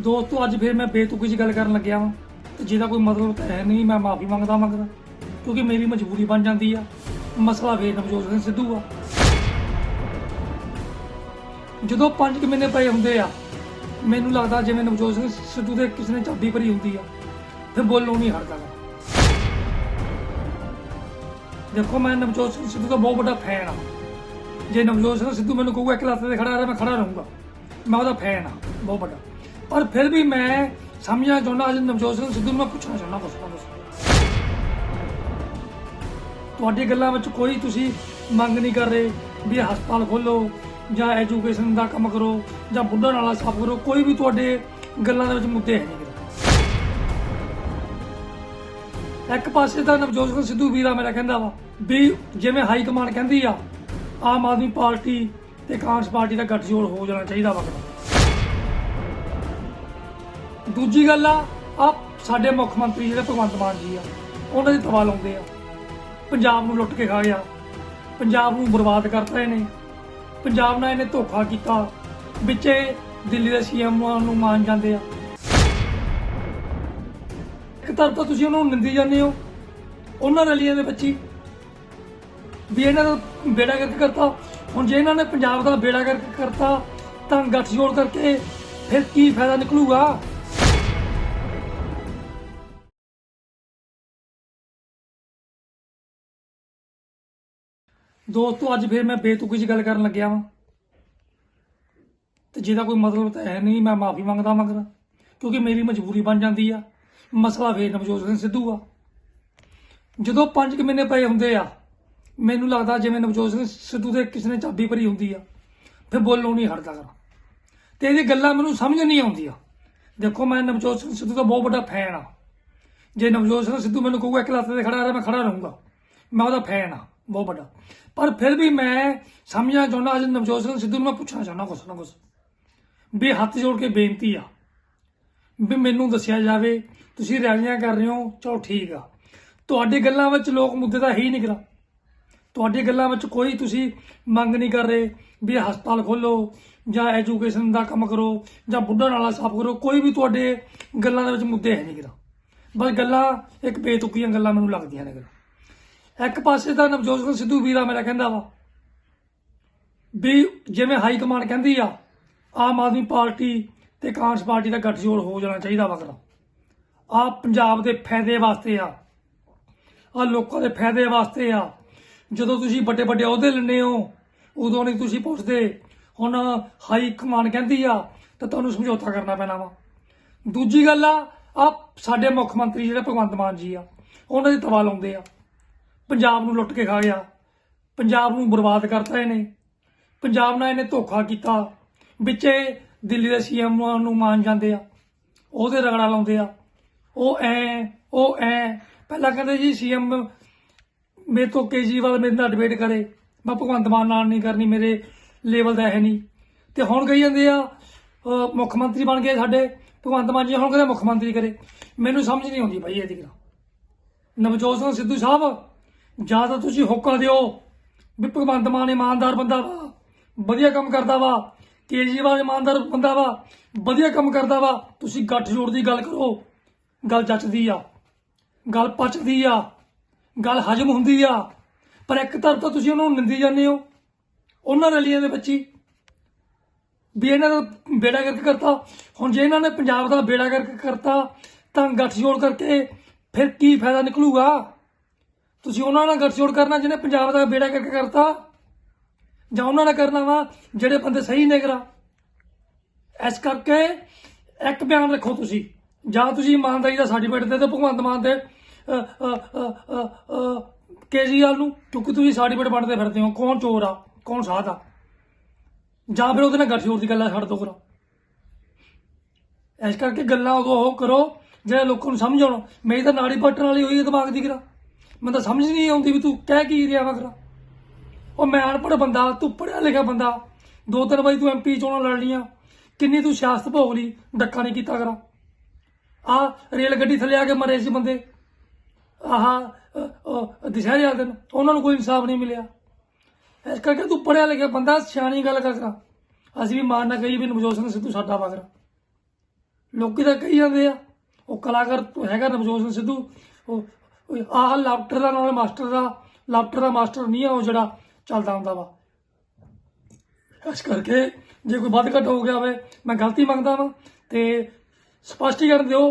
ਦੋਸਤੋ, ਅੱਜ ਫਿਰ ਮੈਂ ਬੇਤੁਕੀ 'ਚ ਗੱਲ ਕਰਨ ਲੱਗਿਆ ਵਾਂ। ਤੇ ਜਿਹਦਾ ਕੋਈ ਮਤਲਬ ਤਾਂ ਹੈ ਨਹੀਂ, ਮੈਂ ਮਾਫੀ ਮੰਗਦਾ ਮੰਗਦਾ ਕਿਉਂਕਿ ਮੇਰੀ ਮਜਬੂਰੀ ਬਣ ਜਾਂਦੀ ਆ। ਮਸਲਾ ਫੇਰ ਨਵਜੋਤ ਸਿੰਘ ਸਿੱਧੂ ਆ। ਜਦੋਂ 5 ਕੁ ਮਹੀਨੇ ਪਏ ਹੁੰਦੇ ਆ, ਮੈਨੂੰ ਲੱਗਦਾ ਜਿਵੇਂ ਨਵਜੋਤ ਸਿੰਘ ਸਿੱਧੂ ਦੇ ਕਿਸੇ ਨੇ ਚਾਬੀ ਭਰੀ ਹੁੰਦੀ ਆ, ਫਿਰ ਬੋਲੋ ਨਹੀਂ ਹਟਦਾ ਦੇਖੋ, ਮੈਂ ਨਵਜੋਤ ਸਿੰਘ ਸਿੱਧੂ ਦਾ ਬਹੁਤ ਵੱਡਾ ਫੈਨ ਆ। ਜੇ ਨਵਜੋਤ ਸਿੰਘ ਸਿੱਧੂ ਮੈਨੂੰ ਕਹੂਗਾ, ਇੱਕ ਲੱਤ ਤੇ ਖੜਾ ਰਿਹਾ, ਮੈਂ ਖੜਾ ਰਹੂੰਗਾ। ਮੈਂ ਉਹਦਾ ਫੈਨ ਆ, ਬਹੁਤ ਵੱਡਾ। ਪਰ ਫਿਰ ਵੀ ਮੈਂ ਸਮਝਣਾ ਚਾਹੁੰਦਾ, ਅੱਜ ਨਵਜੋਤ ਸਿੰਘ ਸਿੱਧੂ ਨੂੰ ਮੈਂ ਪੁੱਛਣਾ ਚਾਹੁੰਦਾ ਕੁਛ ਨਾ ਕੁਛ। ਤੁਹਾਡੀ ਗੱਲਾਂ ਵਿੱਚ ਕੋਈ ਤੁਸੀਂ ਮੰਗ ਨਹੀਂ ਕਰ ਰਹੇ ਵੀ ਹਸਪਤਾਲ ਖੋਲੋ ਜਾਂ ਐਜੂਕੇਸ਼ਨ ਦਾ ਕੰਮ ਕਰੋ ਜਾਂ ਬੁੱਢਾ ਨਾਲਾ ਸਾਫ਼ ਕਰੋ, ਕੋਈ ਵੀ ਤੁਹਾਡੇ ਗੱਲਾਂ ਦੇ ਵਿੱਚ ਮੁੱਦੇ ਹੈ ਨਹੀਂ ਇੱਕ ਪਾਸੇ ਤਾਂ ਨਵਜੋਤ ਸਿੰਘ ਸਿੱਧੂ ਵੀਰਾ ਮੇਰਾ ਕਹਿੰਦਾ ਵਾ ਵੀ ਜਿਵੇਂ ਹਾਈ ਕਮਾਂਡ ਕਹਿੰਦੀ ਆ, ਆਮ ਆਦਮੀ ਪਾਰਟੀ ਤੇ ਕਾਂਗਰਸ ਪਾਰਟੀ ਦਾ ਗੱਠਜੋੜ ਹੋ ਜਾਣਾ ਚਾਹੀਦਾ ਵਾ ਦੂਜੀ ਗੱਲ ਆ ਆ ਸਾਡੇ ਮੁੱਖ ਮੰਤਰੀ ਜਿਹੜੇ ਭਗਵੰਤ ਮਾਨ ਜੀ ਆ, ਉਹਨਾਂ ਦੀ ਤਵਾ ਲਾਉਂਦੇ ਆ। ਪੰਜਾਬ ਨੂੰ ਲੁੱਟ ਕੇ ਖਾ ਗਿਆ। ਪੰਜਾਬ ਨੂੰ ਬਰਬਾਦ ਕਰਤਾ ਇਹਨੇ। ਪੰਜਾਬ ਨਾਲ ਇਹਨੇ ਧੋਖਾ ਕੀਤਾ। ਵਿੱਚੇ ਦਿੱਲੀ ਦੇ ਸੀਐਮ ਨੂੰ ਮਾਨ ਜਾਂਦੇ ਆ। ਇੱਕ ਤਰਫ ਤਾਂ ਤੁਸੀਂ ਉਹਨਾਂ ਨੂੰ ਨਿੰਦੀ ਜਾਂਦੇ ਹੋ। ਉਹਨਾਂ ਰੈਲੀਆਂ ਦੇ ਬੱਚੀ ਵੀ ਇਹਨਾਂ ਦਾ ਬੇੜਾ ਗਰਕ ਕਰਤਾ। ਹੁਣ ਜੇ ਇਹਨਾਂ ਨੇ ਪੰਜਾਬ ਦਾ ਬੇੜਾ ਗਰਕ ਕਰਤਾ, ਤਾਂ ਗੱਠਜੋੜ ਕਰਕੇ ਫਿਰ ਕੀ ਫਾਇਦਾ ਨਿਕਲੂਗਾ? ਦੋਸਤੋ, ਅੱਜ ਫਿਰ ਮੈਂ ਬੇਤੁਕੀ 'ਚ ਗੱਲ ਕਰਨ ਲੱਗਿਆ ਵਾਂ। ਤੇ ਜਿਹਦਾ ਕੋਈ ਮਤਲਬ ਤਾਂ ਹੈ ਨਹੀਂ, ਮੈਂ ਮਾਫੀ ਮੰਗਦਾ ਮੰਗਦਾ ਕਿਉਂਕਿ ਮੇਰੀ ਮਜਬੂਰੀ ਬਣ ਜਾਂਦੀ ਆ। ਮਸਲਾ ਫੇਰ ਨਵਜੋਤ ਸਿੰਘ ਸਿੱਧੂ ਆ। ਜਦੋਂ 5 ਕੁ ਮਹੀਨੇ ਪਏ ਹੁੰਦੇ ਆ, ਮੈਨੂੰ ਲੱਗਦਾ ਜਿਵੇਂ ਨਵਜੋਤ ਸਿੰਘ ਸਿੱਧੂ ਦੇ ਕਿਸੇ ਨੇ ਚਾਬੀ ਭਰੀ ਹੁੰਦੀ ਆ, ਫਿਰ ਬੋਲਣੋਂ ਨਹੀਂ ਹਟਦਾ ਗਾ ਤੇ ਇਹਦੀ ਗੱਲਾਂ ਮੈਨੂੰ ਸਮਝ ਨਹੀਂ ਆਉਂਦੀਆਂ ਦੇਖੋ, ਮੈਂ ਨਵਜੋਤ ਸਿੰਘ ਸਿੱਧੂ ਦਾ ਬਹੁਤ ਵੱਡਾ ਫੈਨ ਆ। ਜੇ ਨਵਜੋਤ ਸਿੰਘ ਸਿੱਧੂ ਮੈਨੂੰ ਕਹੂਗਾ, ਇੱਕ ਲੱਤ ਤੇ ਖੜਾ ਰਿਹਾ, ਮੈਂ ਖੜਾ ਰਹੂੰਗਾ। ਮੈਂ ਉਹਦਾ ਫੈਨ ਆ। ਬਹੁਤ ਵੱਡਾ। ਪਰ ਫਿਰ ਵੀ ਮੈਂ ਸਮਝਣਾ ਚਾਹੁੰਦਾ ਅੱਜ ਨਵਜੋਤ ਸਿੰਘ ਸਿੱਧੂ ਨੂੰ ਮੈਂ ਪੁੱਛਣਾ ਚਾਹੁੰਦਾ ਕੁਛ ਨਾ ਕੁਛ। ਵੀ ਹੱਥ ਜੋੜ ਕੇ ਬੇਨਤੀ ਆ ਵੀ ਮੈਨੂੰ ਦੱਸਿਆ ਜਾਵੇ, ਤੁਸੀਂ ਰੈਲੀਆਂ ਕਰ ਰਹੇ ਹੋ, ਚਲੋ ਠੀਕ ਆ। ਤੁਹਾਡੀ ਗੱਲਾਂ ਵਿੱਚ ਲੋਕ ਮੁੱਦੇ ਦਾ ਹੀ ਨਿਕਲਾ ਤੁਹਾਡੀ ਗੱਲਾਂ ਵਿੱਚ ਕੋਈ ਤੁਸੀਂ ਮੰਗ ਨਹੀਂ ਕਰ ਰਹੇ ਵੀ ਹਸਪਤਾਲ ਖੋਲੋ ਜਾਂ ਐਜੂਕੇਸ਼ਨ ਦਾ ਕੰਮ ਕਰੋ ਜਾਂ ਬੁੱਢਾ ਨਾਲਾ ਸਾਫ਼ ਕਰੋ, ਕੋਈ ਵੀ ਤੁਹਾਡੇ ਗੱਲਾਂ ਦੇ ਵਿੱਚ ਮੁੱਦੇ ਹੈ ਨਹੀਂ ਕਿਰਾ ਬਸ ਗੱਲਾਂ ਇੱਕ ਬੇਤੁਕੀਆਂ ਗੱਲਾਂ ਮੈਨੂੰ ਲੱਗਦੀਆਂ ਨੇ ਕਿਰਾ ਇੱਕ ਪਾਸੇ ਤਾਂ ਨਵਜੋਤ ਸਿੰਘ ਸਿੱਧੂ ਵੀਰਾ ਮੇਰਾ ਕਹਿੰਦਾ ਵਾ ਵੀ ਜਿਵੇਂ ਹਾਈ ਕਮਾਂਡ ਕਹਿੰਦੀ ਆ, ਆਮ ਆਦਮੀ ਪਾਰਟੀ ਤੇ ਕਾਂਗਰਸ ਪਾਰਟੀ ਦਾ ਗੱਠਜੋੜ ਹੋ ਜਾਣਾ ਚਾਹੀਦਾ ਵਾ ਕਿਰਾ ਆ ਪੰਜਾਬ ਦੇ ਫਾਇਦੇ ਵਾਸਤੇ ਆ ਆ ਲੋਕਾਂ ਦੇ ਫਾਇਦੇ ਵਾਸਤੇ ਆ। ਜਦੋਂ ਤੁਸੀਂ ਵੱਡੇ ਵੱਡੇ ਅਹੁਦੇ ਲੈਂਦੇ ਹੋ, ਉਦੋਂ ਨਹੀਂ ਤੁਸੀਂ ਪੁੱਛਦੇ, ਹੁਣ ਹਾਈ ਕਮਾਂਡ ਕਹਿੰਦੀ ਆ, ਤਾਂ ਤੁਹਾਨੂੰ ਸਮਝੌਤਾ ਕਰਨਾ ਪੈਣਾ ਵਾ। ਦੂਜੀ ਗੱਲ ਆ ਆ ਸਾਡੇ ਮੁੱਖ ਮੰਤਰੀ ਜਿਹੜੇ ਭਗਵੰਤ ਮਾਨ ਜੀ ਆ, ਉਹਨਾਂ ਦੀ ਤਵਾ ਲਾਉਂਦੇ ਆ। ਪੰਜਾਬ ਨੂੰ ਲੁੱਟ ਕੇ ਖਾ ਗਿਆ। ਪੰਜਾਬ ਨੂੰ ਬਰਬਾਦ ਕਰਤਾ ਇਹਨੇ। ਪੰਜਾਬ ਨਾਲ ਇਹਨੇ ਧੋਖਾ ਕੀਤਾ। ਵਿੱਚੇ ਦਿੱਲੀ ਦੇ ਸੀਐਮ ਨੂੰ ਮਾਨ ਜਾਂਦੇ ਆ। ਉਹਦੇ ਰਗੜਾ ਲਾਉਂਦੇ ਆ। ਉਹ ਐ ਉਹ ਐ। ਪਹਿਲਾਂ ਕਹਿੰਦੇ ਜੀ ਸੀਐਮ ਮੇਰੇ ਤੋਂ ਕੇਜਰੀਵਾਲ ਮੇਰੇ ਨਾਲ ਡਿਬੇਟ ਕਰੇ। ਮੈਂ ਭਗਵੰਤ ਮਾਨ ਨਾਲ ਨਹੀਂ ਕਰਨੀ, ਮੇਰੇ ਲੈਵਲ ਦਾ ਹੈ ਨਹੀਂ। ਤੇ ਹੁਣ ਕਹੀ ਜਾਂਦੇ ਆ ਮੁੱਖ ਮੰਤਰੀ ਬਣ ਗਏ ਸਾਡੇ। ਭਗਵੰਤ ਮਾਨ ਜੀ ਹੁਣ ਕਹਿੰਦੇ ਮੁੱਖ ਮੰਤਰੀ ਕਰੇ। ਮੈਨੂੰ ਸਮਝ ਨਹੀਂ ਆਉਂਦੀ ਭਾਈ ਇਹਦੀ ਗੱਲ। ਨਵਜੋਤ ਸਿੰਘ ਸਿੱਧੂ ਸਾਹਿਬ ਜਾਂ ਤਾਂ ਤੁਸੀਂ ਹੋਕਾ ਦਿਓ ਵੀ ਭਗਵੰਤ ਮਾਨ ਇਮਾਨਦਾਰ ਬੰਦਾ ਵਾ, ਵਧੀਆ ਕੰਮ ਕਰਦਾ ਵਾ, ਕੇਜਰੀਵਾਲ ਇਮਾਨਦਾਰ ਬੰਦਾ ਵਾ, ਵਧੀਆ ਕੰਮ ਕਰਦਾ ਵਾ, ਤੁਸੀਂ ਗੱਠ ਜੋੜ ਦੀ ਗੱਲ ਕਰੋ। ਗੱਲ ਜੱਚਦੀ ਆ, ਗੱਲ ਪਚਦੀ ਆ, ਗੱਲ ਹਜਮ ਹੁੰਦੀ ਆ, ਪਰ ਇੱਕ ਤਰਫ ਤਾਂ ਤੁਸੀਂ ਉਹਨਾਂ ਨੂੰ ਨਿੰਦੀ ਜਾਂਦੇ ਹੋ, ਉਹਨਾਂ ਰੈਲੀਆਂ ਦੇ ਵਿੱਚ ਹੀ ਵੀ ਇਹਨਾਂ ਦਾ ਬੇੜਾ ਗਰਕ ਕਰਤਾ, ਹੁਣ ਜੇ ਇਹਨਾਂ ਨੇ ਪੰਜਾਬ ਦਾ ਬੇੜਾ ਗਰਕ ਕਰਤਾ, ਤਾਂ ਗੱਠਜੋੜ ਕਰਕੇ ਫਿਰ ਕੀ ਫਾਇਦਾ ਨਿਕਲੂਗਾ? ਤੁਸੀਂ ਉਹਨਾਂ ਨਾਲ ਗੱਠਜੋੜ ਕਰਨਾ ਜਿਹਨੇ ਪੰਜਾਬ ਦਾ ਬੇੜਾ ਕਰਕੇ ਕਰਤਾ ਜਾਂ ਉਹਨਾਂ ਨਾਲ ਕਰਨਾ ਵਾ ਜਿਹੜੇ ਬੰਦੇ ਸਹੀ ਨਿਗਰਾ ਇਸ ਕਰਕੇ ਇੱਕ ਬਿਆਨ ਰੱਖੋ ਤੁਸੀਂ ਜਾਂ ਤੁਸੀਂ ਇਮਾਨਦਾਰੀ ਦਾ ਸਰਟੀਫਿਕੇਟ ਦੇ ਦਿਓ ਭਗਵੰਤ ਮਾਨ ਦੇ ਅ, ਕੇਜਰੀਵਾਲ ਨੂੰ ਕਿਉਂਕਿ ਤੁਸੀਂ ਸਰਟੀਫਿਕੇਟ ਵੰਡਦੇ ਫਿਰਦੇ ਹੋ ਕੌਣ ਚੋਰ ਆ ਕੌਣ ਸਾਧ ਆ? ਜਾਂ ਫਿਰ ਉਹਦੇ ਨਾਲ ਗੱਠਜੋੜ ਦੀ ਗੱਲਾਂ ਛੱਡ ਦੋ ਕਰੋ ਇਸ ਕਰਕੇ ਗੱਲਾਂ ਉਦੋਂ ਉਹ ਕਰੋ ਜਿਹੜੇ ਲੋਕਾਂ ਨੂੰ ਸਮਝ ਆਉਣ। ਮੇਰੀ ਤਾਂ ਨਾੜੀ ਪੱਟਣ ਵਾਲੀ ਹੋਈ ਹੈ ਦਿਮਾਗ ਦੀ ਕਰਾ। ਮੈਨੂੰ ਤਾਂ ਸਮਝ ਨਹੀਂ ਆਉਂਦੀ ਵੀ ਤੂੰ ਕਹਿ ਕੀ ਰਿਹਾ ਵਾ ਕਰਾ ਉਹ ਮੈਂ ਅਨਪੜ੍ਹ ਬੰਦਾ, ਤੂੰ ਪੜ੍ਹਿਆ ਲਿਖਿਆ ਬੰਦਾ। ਦੋ ਤਿੰਨ ਵਾਰੀ ਤੂੰ ਐਮਪੀ ਚੋਣਾਂ ਲੜ ਲੀਆਂ ਕਿੰਨੀ ਤੂੰ ਸਿਆਸਤ ਭੋਗ ਲਈ ਡੱਕਾ ਨਹੀਂ ਕੀਤਾ ਕਰਾ ਆ ਰੇਲ ਗੱਡੀ ਥੱਲੇ ਆ ਕੇ ਮਰੇ ਸੀ ਬੰਦੇ। ਆਹ ਦਿਸ਼ਾ ਜਾਂਦੇ ਨੇ ਉਹਨਾਂ ਨੂੰ ਕੋਈ ਇਨਸਾਫ ਨਹੀਂ ਮਿਲਿਆ। ਇਸ ਕਰਕੇ ਤੂੰ ਪੜਿਆ ਲਿਖਿਆ ਬੰਦਾ, ਸਿਆਣੀ ਗੱਲ ਕਰ ਅਸੀਂ ਵੀ ਮਾਰਨਾ ਕਹੀ ਵੀ ਨਵਜੋਤ ਸਿੰਘ ਸਿੱਧੂ ਸਾਡਾ ਵਗਰਾ ਲੋਕੀ ਤਾਂ ਕਹੀ ਜਾਂਦੇ ਆ, ਉਹ ਕਲਾਕਾਰ ਹੈਗਾ ਨਵਜੋਤ ਸਿੰਘ ਸਿੱਧੂ, ਉਹ ਆਹ ਲਾਫਟਰ ਦਾ ਨਾਲ ਮਾਸਟਰ ਦਾ, ਲਾਫਟਰ ਦਾ ਮਾਸਟਰ ਨਹੀਂ ਆ ਉਹ ਜਿਹੜਾ ਚੱਲਦਾ ਹੁੰਦਾ ਵਾ। ਇਸ ਕਰਕੇ ਜੇ ਕੋਈ ਵੱਧ ਘੱਟ ਹੋ ਗਿਆ ਹੋਵੇ, ਮੈਂ ਗਲਤੀ ਮੰਗਦਾ ਵਾਂ ਤੇ ਸਪਸ਼ਟੀਕਰਨ ਦਿਓ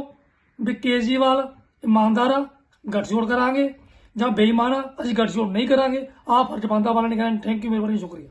ਵੀ ਕੇਜਰੀਵਾਲ ਇਮਾਨਦਾਰ ਆ ਗੱਠਜੋੜ ਕਰਾਂਗੇ ਜਾਂ ਬੇਈਮਾਨ ਆ, ਅਸੀਂ ਗੱਠਜੋੜ ਨਹੀਂ ਕਰਾਂਗੇ। ਆਹ ਫਰਜ਼ ਬੰਦਾ ਵਾਲਾ ਨੇ ਕਹਿੰਦੇ ਥੈਂਕ ਯੂ ਮੇਰੇ ਬੜੀ ਸ਼ੁਕਰੀਆ।